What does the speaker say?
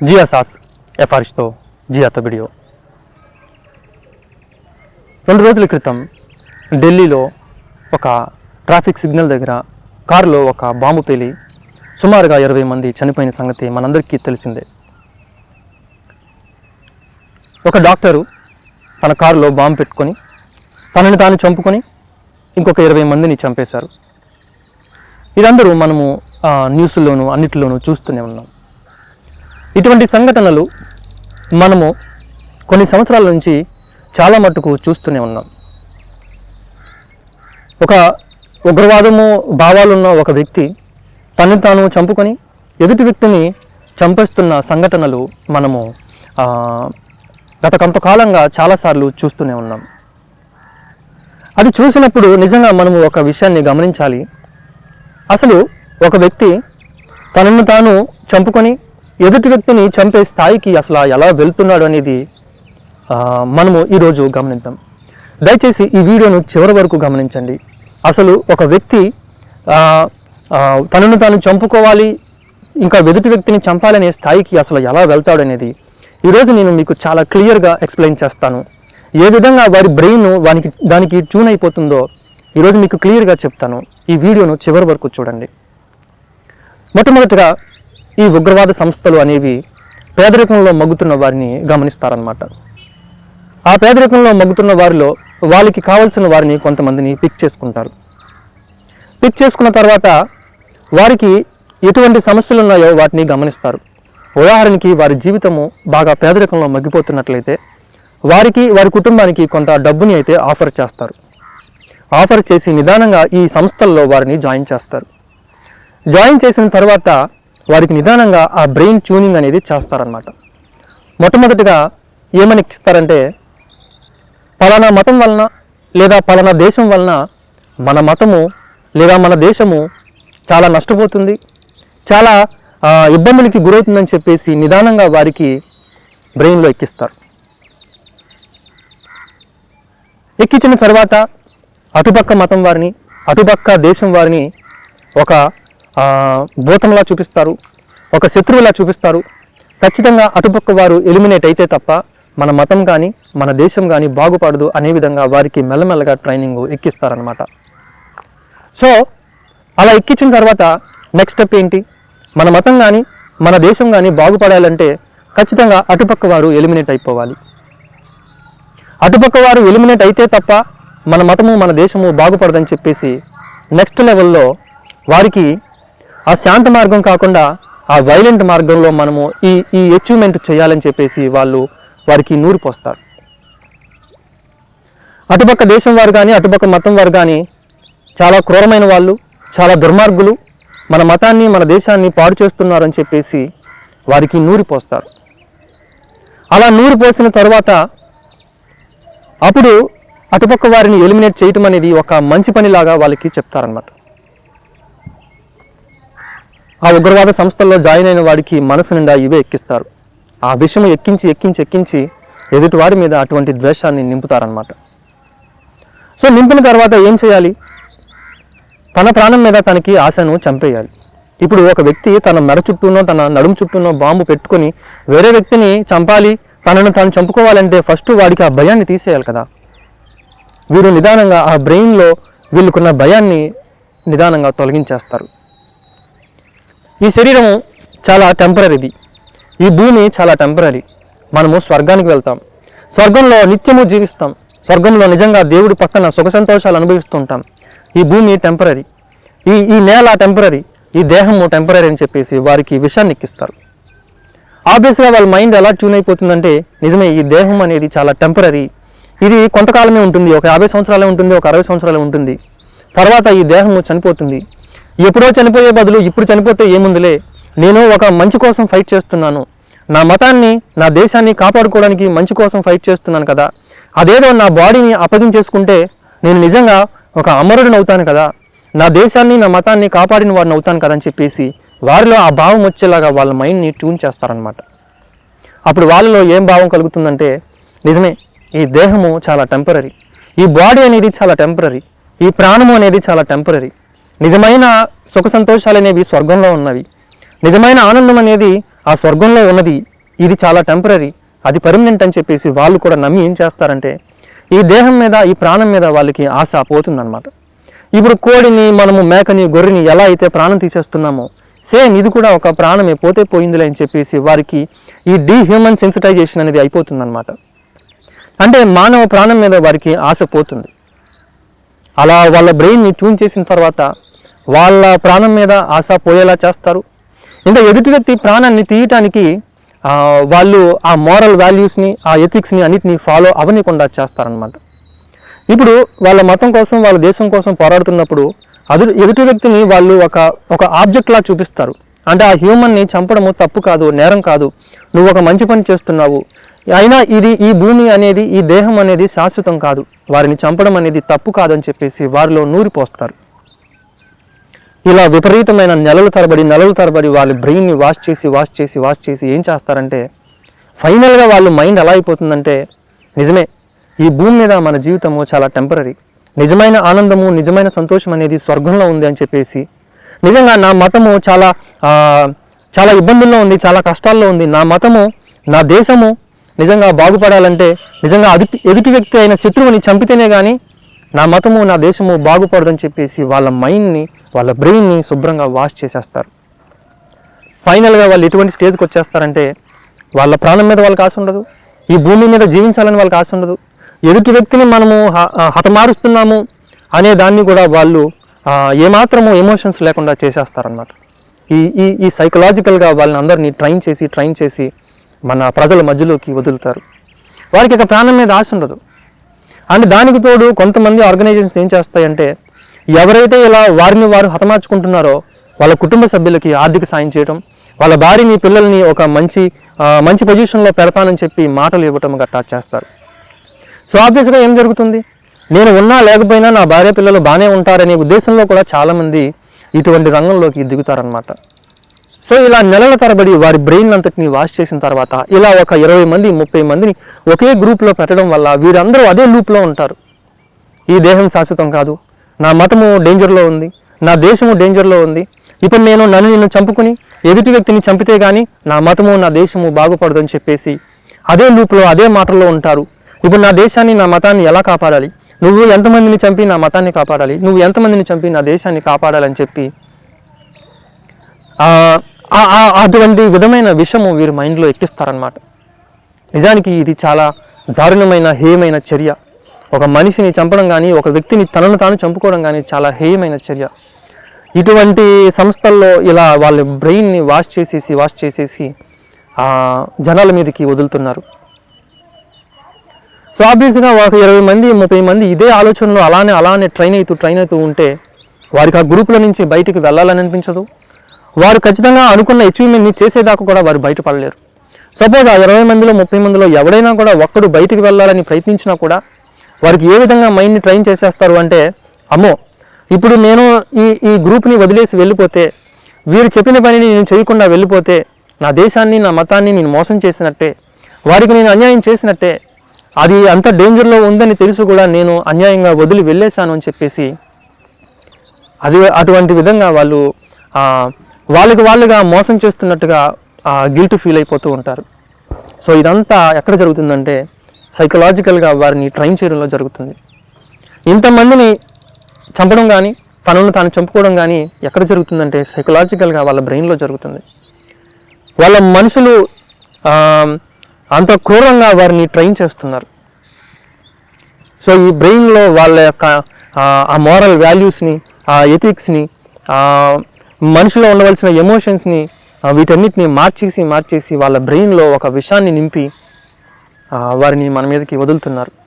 జియా సాస్ ఎఫారిష్తో జియాతో వీడియో రెండు రోజుల క్రితం ఢిల్లీలో ఒక ట్రాఫిక్ సిగ్నల్ దగ్గర కారులో ఒక బాంబు పేలి సుమారుగా ఇరవై మంది చనిపోయిన సంగతి మనందరికీ తెలిసిందే ఒక డాక్టరు తన కారులో బాంబు పెట్టుకొని తనని తాను చంపుకొని ఇంకొక ఇరవై మందిని చంపేశారు ఇదందరూ మనము న్యూస్లోనూ న్యూస్లోను అన్నిటిలోనూ చూస్తూనే ఉన్నాం ఇటువంటి సంఘటనలు మనము కొన్ని సంవత్సరాల నుంచి చాలా మట్టుకు చూస్తూనే ఉన్నాం. ఒక ఉగ్రవాదము భావాలున్న ఒక వ్యక్తి తను తాను చంపుకొని ఎదుటి వ్యక్తిని చంపేస్తున్న సంఘటనలు మనము గత కొంతకాలంగా చాలాసార్లు చూస్తూనే ఉన్నాం. అది చూసినప్పుడు నిజంగా మనము ఒక విషయాన్ని గమనించాలి. అసలు ఒక వ్యక్తి తనను తాను చంపుకొని ఎదుటి వ్యక్తిని చంపే స్థాయికి అసలు ఎలా వెళ్తున్నాడు అనేది మనము ఈరోజు గమనిద్దాం. దయచేసి ఈ వీడియోను చివరి వరకు గమనించండి. అసలు ఒక వ్యక్తి తనను తాను చంపుకోవాలి ఇంకా ఎదుటి వ్యక్తిని చంపాలనే స్థాయికి అసలు ఎలా వెళ్తాడు అనేది ఈరోజు నేను మీకు చాలా క్లియర్గా ఎక్స్ప్లెయిన్ చేస్తాను. ఏ విధంగా వారి బ్రెయిన్ వానికి దానికి ట్యూన్ అయిపోతుందో ఈరోజు మీకు క్లియర్గా చెప్తాను. ఈ వీడియోను చివరి వరకు చూడండి. మొట్టమొదటిగా ఈ ఉగ్రవాద సంస్థలు అనేవి పేదరికంలో మగ్గుతున్న వారిని గమనిస్తారనమాట ఆ పేదరికంలో మగ్గుతున్న వారిలో వాళ్ళకి కావాల్సిన వారిని కొంతమందిని పిక్ చేసుకుంటారు. పిక్ చేసుకున్న తర్వాత వారికి ఎటువంటి సమస్యలు ఉన్నాయో వాటిని గమనిస్తారు. ఉదాహరణకి వారి జీవితము బాగా పేదరికంలో మగ్గిపోతున్నట్లయితే వారికి వారి కుటుంబానికి కొంత డబ్బుని అయితే ఆఫర్ చేస్తారు. ఆఫర్ చేసి నిదానంగా ఈ సంస్థల్లో వారిని జాయిన్ చేస్తారు. జాయిన్ చేసిన తర్వాత వారికి నిదానంగా ఆ బ్రెయిన్ ట్యూనింగ్ అనేది చేస్తారనమాట మొట్టమొదటిగా ఏమని ఇస్తారంటే పలానా మతం వలన లేదా పలానా దేశం వలన మన మతము లేదా మన దేశము చాలా నష్టపోతుంది చాలా ఇబ్బందులకి గురవుతుందని చెప్పేసి నిదానంగా వారికి బ్రెయిన్లో ఎక్కిస్తారు. ఎక్కించిన తర్వాత అటుపక్క మతం వారిని అటుపక్క దేశం వారిని ఒక భూతంలా చూపిస్తారు ఒక శత్రువులా చూపిస్తారు. ఖచ్చితంగా అటుపక్క వారు ఎలిమినేట్ అయితే తప్ప మన మతం కానీ మన దేశం కానీ బాగుపడదు అనే విధంగా వారికి మెల్లమెల్లగా ట్రైనింగ్ ఎక్కిస్తారనమాట సో అలా ఎక్కించిన తర్వాత నెక్స్ట్ స్టెప్ ఏంటి? మన మతం కానీ మన దేశం కానీ బాగుపడాలంటే ఖచ్చితంగా అటుపక్క వారు ఎలిమినేట్ అయిపోవాలి. అటుపక్క వారు ఎలిమినేట్ అయితే తప్ప మన మతము మన దేశము బాగుపడదని చెప్పేసి నెక్స్ట్ లెవెల్లో వారికి ఆ శాంత మార్గం కాకుండా ఆ వైలెంట్ మార్గంలో మనము ఈ ఈ అచీవ్మెంట్ చేయాలని చెప్పేసి వాళ్ళు వారికి నూరు పోస్తారు. అటుపక్క దేశం వారు కానీ అటుపక్క మతం వారు కానీ చాలా క్రూరమైన వాళ్ళు చాలా దుర్మార్గులు మన మతాన్ని మన దేశాన్ని పాడు చేస్తున్నారని చెప్పేసి వారికి నూరి పోస్తారు. అలా నూరు పోసిన తర్వాత అప్పుడు అటుపక్క వారిని ఎలిమినేట్ చేయటం అనేది ఒక మంచి పనిలాగా వాళ్ళకి చెప్తారనమాట ఆ ఉగ్రవాద సంస్థల్లో జాయిన్ అయిన వాడికి మనసు నిండా ఇవే ఎక్కిస్తారు. ఆ విషయం ఎక్కించి ఎక్కించి ఎక్కించి ఎదుటివాడి మీద అటువంటి ద్వేషాన్ని నింపుతారనమాట సో నింపిన తర్వాత ఏం చేయాలి? తన ప్రాణం మీద తనకి ఆశను చంపేయాలి. ఇప్పుడు ఒక వ్యక్తి తన మెడ చుట్టూనో తన నడుము చుట్టూనో బాంబు పెట్టుకొని వేరే వ్యక్తిని చంపాలి తనను తాను చంపుకోవాలంటే ఫస్ట్ వాడికి ఆ భయాన్ని తీసేయాలి కదా. వీరు నిదానంగా ఆ బ్రెయిన్లో వీళ్ళకున్న భయాన్ని నిదానంగా తొలగించేస్తారు. ఈ శరీరం చాలా టెంపరీది ఈ భూమి చాలా టెంపరీ మనము స్వర్గానికి వెళ్తాం. స్వర్గంలో నిత్యము జీవిస్తాం. స్వర్గంలో నిజంగా దేవుడి పక్కన సుఖ సంతోషాలు అనుభవిస్తుంటాం. ఈ భూమి టెంపరీ ఈ ఈ నేల టెంపరీ ఈ దేహము టెంపరీ అని చెప్పేసి వారికి విషయాన్ని ఎక్కిస్తారు. ఆబ్వియస్గా వాళ్ళ మైండ్ ఎలా ట్యూన్ అయిపోతుందంటే నిజమే ఈ దేహం అనేది చాలా టెంపరీ ఇది కొంతకాలమే ఉంటుంది. ఒక యాభై సంవత్సరాలే ఉంటుంది ఒక అరవై సంవత్సరాలే ఉంటుంది. తర్వాత ఈ దేహము చనిపోతుంది. ఎప్పుడో చనిపోయే బదులు ఇప్పుడు చనిపోతే ఏముందిలే? నేను ఒక మంచి కోసం ఫైట్ చేస్తున్నాను. నా మతాన్ని నా దేశాన్ని కాపాడుకోవడానికి మంచి కోసం ఫైట్ చేస్తున్నాను కదా. అదేదో నా బాడీని అప్పగించేసుకుంటే నేను నిజంగా ఒక అమరుడిని అవుతాను కదా. నా దేశాన్ని నా మతాన్ని కాపాడిన వాడిని అవుతాను కదా అని చెప్పేసి వారిలో ఆ భావం వచ్చేలాగా వాళ్ళ మైండ్ని ట్యూన్ చేస్తారనమాట అప్పుడు వాళ్ళలో ఏం భావం కలుగుతుందంటే నిజమే ఈ దేహము చాలా టెంపరీ ఈ బాడీ అనేది చాలా టెంపరీ ఈ ప్రాణము అనేది చాలా టెంపరీ నిజమైన సుఖ సంతోషాలు అనేవి స్వర్గంలో ఉన్నవి. నిజమైన ఆనందం అనేది ఆ స్వర్గంలో ఉన్నది. ఇది చాలా టెంపరీ అది పర్మనెంట్ అని చెప్పేసి వాళ్ళు కూడా నమ్మి ఏం చేస్తారంటే ఈ దేహం మీద ఈ ప్రాణం మీద వాళ్ళకి ఆశ పోతుందన్నమాట. ఇప్పుడు కోడిని మనము మేకని గొర్రెని ఎలా అయితే ప్రాణం తీసేస్తున్నామో సేమ్ ఇది కూడా ఒక ప్రాణమే పోతే పోయిందిలే అని చెప్పేసి వారికి ఈ డీహ్యూమన్ సెన్సిటైజేషన్ అనేది అయిపోతుందన్నమాట. అంటే మానవ ప్రాణం మీద వారికి ఆశ పోతుంది. అలా వాళ్ళ బ్రెయిన్ని ట్యూన్ చేసిన తర్వాత వాళ్ళ ప్రాణం మీద ఆశ పోయేలా చేస్తారు. ఇంకా ఎదుటి వ్యక్తి ప్రాణాన్ని తీయటానికి వాళ్ళు ఆ మోరల్ వాల్యూస్ని ఆ ఎథిక్స్ని అన్నిటిని ఫాలో అవనీయకుండా చేస్తారనమాట ఇప్పుడు వాళ్ళ మతం కోసం వాళ్ళ దేశం కోసం పోరాడుతున్నప్పుడు అదు ఎదుటి వ్యక్తిని వాళ్ళు ఒక ఒక ఆబ్జెక్ట్లా చూపిస్తారు. అంటే ఆ హ్యూమన్ని చంపడము తప్పు కాదు నేరం కాదు. నువ్వు ఒక మంచి పని చేస్తున్నావు. అయినా ఇది ఈ భూమి అనేది ఈ దేహం అనేది శాశ్వతం కాదు. వారిని చంపడం అనేది తప్పు కాదని చెప్పేసి వారిలో నూరిపోస్తారు. ఇలా విపరీతమైన నెలల తరబడి నెలల తరబడి వాళ్ళ బ్రెయిన్ని వాష్ చేసి వాష్ చేసి వాష్ చేసి ఏం చేస్తారంటే ఫైనల్గా వాళ్ళ మైండ్ ఎలా అయిపోతుందంటే నిజమే ఈ భూమి మీద మన జీవితము చాలా టెంపరీ నిజమైన ఆనందము నిజమైన సంతోషం అనేది స్వర్గంలో ఉంది అని చెప్పేసి నిజంగా నా మతము చాలా చాలా ఇబ్బందుల్లో ఉంది చాలా కష్టాల్లో ఉంది. నా మతము నా దేశము నిజంగా బాగుపడాలంటే నిజంగా అది ఎదుటి వ్యక్తి అయిన శత్రువుని చంపితేనే కానీ నా మతము నా దేశము బాగుపడదని చెప్పేసి వాళ్ళ మైండ్ని వాళ్ళ బ్రెయిన్ని శుభ్రంగా వాష్ చేసేస్తారు. ఫైనల్గా వాళ్ళు ఎటువంటి స్టేజ్కి వచ్చేస్తారంటే వాళ్ళ ప్రాణం మీద వాళ్ళకి ఆశ ఉండదు ఈ భూమి మీద జీవించాలని వాళ్ళకి ఆశ ఉండదు. ఎదుటి వ్యక్తిని మనము హతమారుస్తున్నాము అనే దాన్ని కూడా వాళ్ళు ఏమాత్రము ఎమోషన్స్ లేకుండా చేసేస్తారన్నమాట. ఈ ఈ ఈ సైకలాజికల్గా వాళ్ళని అందరినీ ట్రైన్ చేసి ట్రైన్ చేసి మన ప్రజల మధ్యలోకి వదులుతారు. వారికి ఇక ప్రాణం మీద ఆశ ఉండదు. అండ్ దానికి తోడు కొంతమంది ఆర్గనైజేషన్స్ ఏం చేస్తాయంటే ఎవరైతే ఇలా వారిని వారు హతమార్చుకుంటున్నారో వాళ్ళ కుటుంబ సభ్యులకి ఆర్థిక సాయం చేయడం వాళ్ళ భార్యని పిల్లల్ని ఒక మంచి మంచి పొజిషన్లో పెడతానని చెప్పి మాటలు ఇవ్వటం గట్టా చేస్తారు. సో ఆబ్వియస్గా ఏం జరుగుతుంది? నేను ఉన్నా లేకపోయినా నా భార్య పిల్లలు బాగానే ఉంటారనే ఉద్దేశంలో కూడా చాలామంది ఇటువంటి రంగంలోకి దిగుతారనమాట సో ఇలా నెలల తరబడి వారి బ్రెయిన్ అంతటిని వాష్ చేసిన తర్వాత ఇలా ఒక ఇరవై మంది ముప్పై మందిని ఒకే గ్రూప్లో పెట్టడం వల్ల వీరందరూ అదే లూప్లో ఉంటారు. ఈ దేహం శాశ్వతం కాదు. నా మతము డేంజర్లో ఉంది నా దేశము డేంజర్లో ఉంది. ఇప్పుడు నేను నన్ను నిన్ను చంపుకుని ఎదుటి వ్యక్తిని చంపితే కానీ నా మతము నా దేశము బాగుపడదని చెప్పేసి అదే లూప్లో అదే మాటల్లో ఉంటారు. ఇప్పుడు నా దేశాన్ని నా మతాన్ని ఎలా కాపాడాలి? నువ్వు ఎంతమందిని చంపి నా మతాన్ని కాపాడాలి? నువ్వు ఎంతమందిని చంపి నా దేశాన్ని కాపాడాలని చెప్పి అటువంటి విధమైన విషము వీరి మైండ్లో ఎక్కిస్తారనమాట నిజానికి ఇది చాలా దారుణమైన హేయమైన చర్య. ఒక మనిషిని చంపడం కానీ ఒక వ్యక్తిని తనను తాను చంపుకోవడం కానీ చాలా హేయమైన చర్య. ఇటువంటి సంస్థల్లో ఇలా వాళ్ళ బ్రెయిన్ని వాష్ చేసేసి వాష్ చేసేసి జనాల మీదకి వదులుతున్నారు. సో ఆబ్వియస్గా ఒక ఇరవై మంది ముప్పై మంది ఇదే ఆలోచనలో అలానే అలానే ట్రైన్ అవుతూ ట్రైన్ అవుతూ ఉంటే వారికి ఆ గ్రూపుల నుంచి బయటికి వెళ్ళాలని అనిపించదు. వారు ఖచ్చితంగా అనుకున్న అచీవ్మెంట్ని చేసేదాకా కూడా వారు బయటపడలేరు. సపోజ్ ఆ ఇరవై మందిలో ముప్పై మందిలో ఎవడైనా కూడా ఒక్కడు బయటికి వెళ్ళాలని ప్రయత్నించినా కూడా వారికి ఏ విధంగా మైండ్ని ట్రైన్ చేసేస్తారు అంటే అమ్మో ఇప్పుడు నేను ఈ ఈ గ్రూప్ని వదిలేసి వెళ్ళిపోతే వీరు చెప్పిన పనిని నేను చేయకుండా వెళ్ళిపోతే నా దేశాన్ని నా మతాన్ని నేను మోసం చేసినట్టే వారికి నేను అన్యాయం చేసినట్టే అది అంత డేంజర్లో ఉందని తెలుసు కూడా నేను అన్యాయంగా వదిలి వెళ్ళేశాను అని చెప్పేసి అది అటువంటి విధంగా వాళ్ళు వాళ్ళకి వాళ్ళుగా మోసం చేస్తున్నట్టుగా గిల్ట్ ఫీల్ అయిపోతూ ఉంటారు. సో ఇదంతా ఎక్కడ జరుగుతుందంటే సైకలాజికల్గా వారిని ట్రైన్ చేయడంలో జరుగుతుంది. ఇంతమందిని చంపడం కానీ తనను తాను చంపుకోవడం కానీ ఎక్కడ జరుగుతుందంటే సైకలాజికల్గా వాళ్ళ బ్రెయిన్లో జరుగుతుంది. వాళ్ళ మనుషులు అంత క్రూరంగా వారిని ట్రైన్ చేస్తున్నారు. సో ఈ బ్రెయిన్లో వాళ్ళ యొక్క ఆ, మోరల్ వాల్యూస్ని ఆ ఎథిక్స్ని మనిషిలో ఉండవలసిన ఎమోషన్స్ని వీటన్నిటిని మార్చేసి మార్చేసి వాళ్ళ బ్రెయిన్లో ఒక విషాన్ని నింపి వారిని మన మీదకి వదులుతున్నారు.